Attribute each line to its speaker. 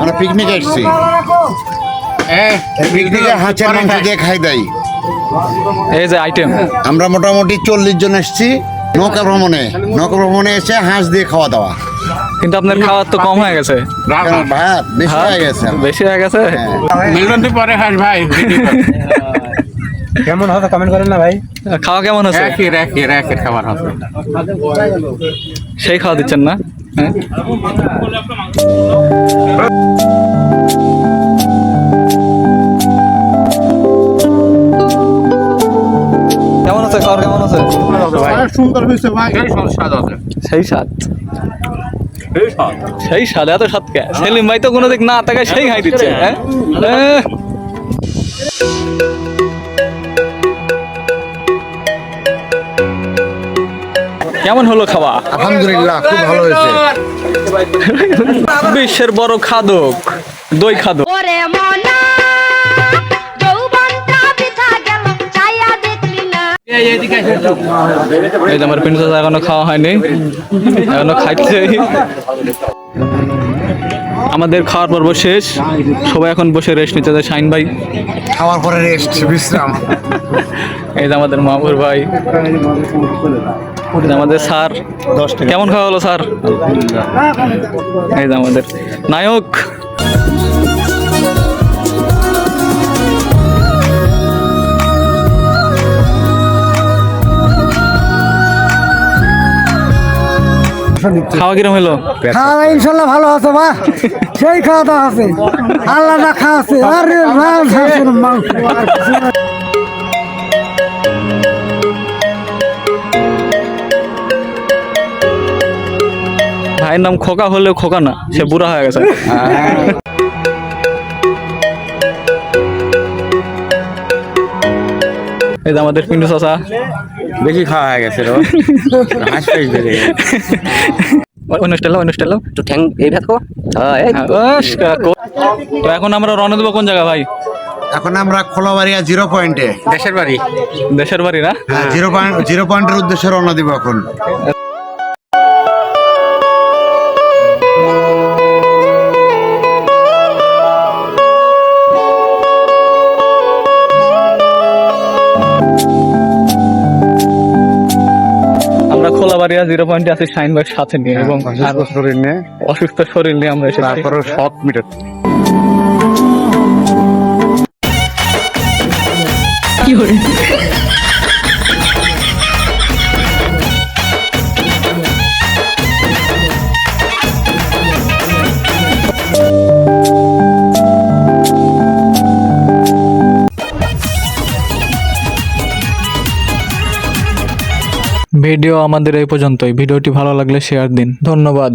Speaker 1: আমরা পিকনিক এসেছি পিকনিকে হাঁসের মাংস দিয়ে খাই দেয়।
Speaker 2: এই যে আইটেম
Speaker 1: আমরা মোটামুটি চল্লিশ জন এসেছি। নৌকা ভ্রমণে। নৌকা ভ্রমণে এসে হাঁস দিয়ে খাওয়া দাওয়া।
Speaker 2: কিন্তু আপনার খাওয়ার তো কম হয়ে গেছে।
Speaker 1: ভাত বেশি হয়ে গেছে।
Speaker 2: বেশি হয়ে গেছে?
Speaker 3: মিলন তুই পরে খাস ভাই
Speaker 4: কেমন হবে কমেন্ট করেন না ভাই?
Speaker 2: খাওয়া কেমন হচ্ছে
Speaker 3: একই একই একই খাবার হবে।
Speaker 2: সেই খাওয়া দিচ্ছেন না? হ্যাঁ? কেমন আছে কেমন আছে?
Speaker 3: সুন্দর হয়েছে ভাই। স্বাদ আছে।
Speaker 2: সেই স্বাদ। সেই স্বাদ। এত স্বাদ কে? সেলিম ভাই তো কোনো দিক না তাকায় সেই খাই দিচ্ছে হ্যাঁ? কেমন হলো খাওয়া?
Speaker 1: আলহামদুলিল্লাহ খুব ভালো হয়েছে।
Speaker 2: বিশ্বের বড় খাদক দই খাদক।
Speaker 5: ওরে মনা যৌবনটা বৃথা গেল ছায়া দেখলি না।
Speaker 2: এই আমার প্রিন্সেস এখনও খাওয়া হয়নি এখনও খাইছে। আমাদের খাওয়ার পর্ব শেষ। সবাই এখন বসে রেস্ট নিতে যায় শাইন ভাই।
Speaker 1: খাওয়ার পরে রেস্ট বিশ্রাম।
Speaker 2: এই যে আমাদের মামুর ভাই। আমাদের স্যার। কেমন খাওয়া হলো স্যার? এই যে আমাদের নায়ক। খাওয়া কিরম হলো?
Speaker 4: খাওয়া ইনশাল্লাহ ভালো আছে বা সেই খাওয়া দাওয়া আছে। আল্লাহ খাওয়া আছে আরে রাম মাংস।
Speaker 2: ভাইয়ের নাম খোকা হলেও খোকা না সে বুড়া হয়ে গেছে। এই যে আমাদের পিন্টু চাচা।
Speaker 3: বেশি খাওয়া হয়ে গেছে
Speaker 2: অনুষ্ঠান অনুষ্ঠান
Speaker 6: তো ঠ্যাং এই ভাত কো হ্যাঁ।
Speaker 2: তো এখন আমরা রওনা দেবো কোন জায়গা ভাই?
Speaker 1: এখন আমরা খোলাবাড়িয়া জিরো পয়েন্টে।
Speaker 3: দেশের বাড়ি।
Speaker 2: দেশের বাড়ি না?
Speaker 1: হ্যাঁ জিরো পয়েন্ট জিরো পয়েন্টের উদ্দেশ্যে রওনা দিব এখন।
Speaker 2: খোলাবাড়িয়া জিরো পয়েন্টে আছি শাইন ভাই সাথে নিয়ে এবং
Speaker 1: শরীর নিয়ে।
Speaker 2: অসুস্থ শরীর নিয়ে আমরা এসেছি।
Speaker 1: তারপরে শখ মিটার
Speaker 2: ভিডিও আমাদের এই পর্যন্তই। ভিডিওটি ভালো লাগলে শেয়ার দিন। ধন্যবাদ।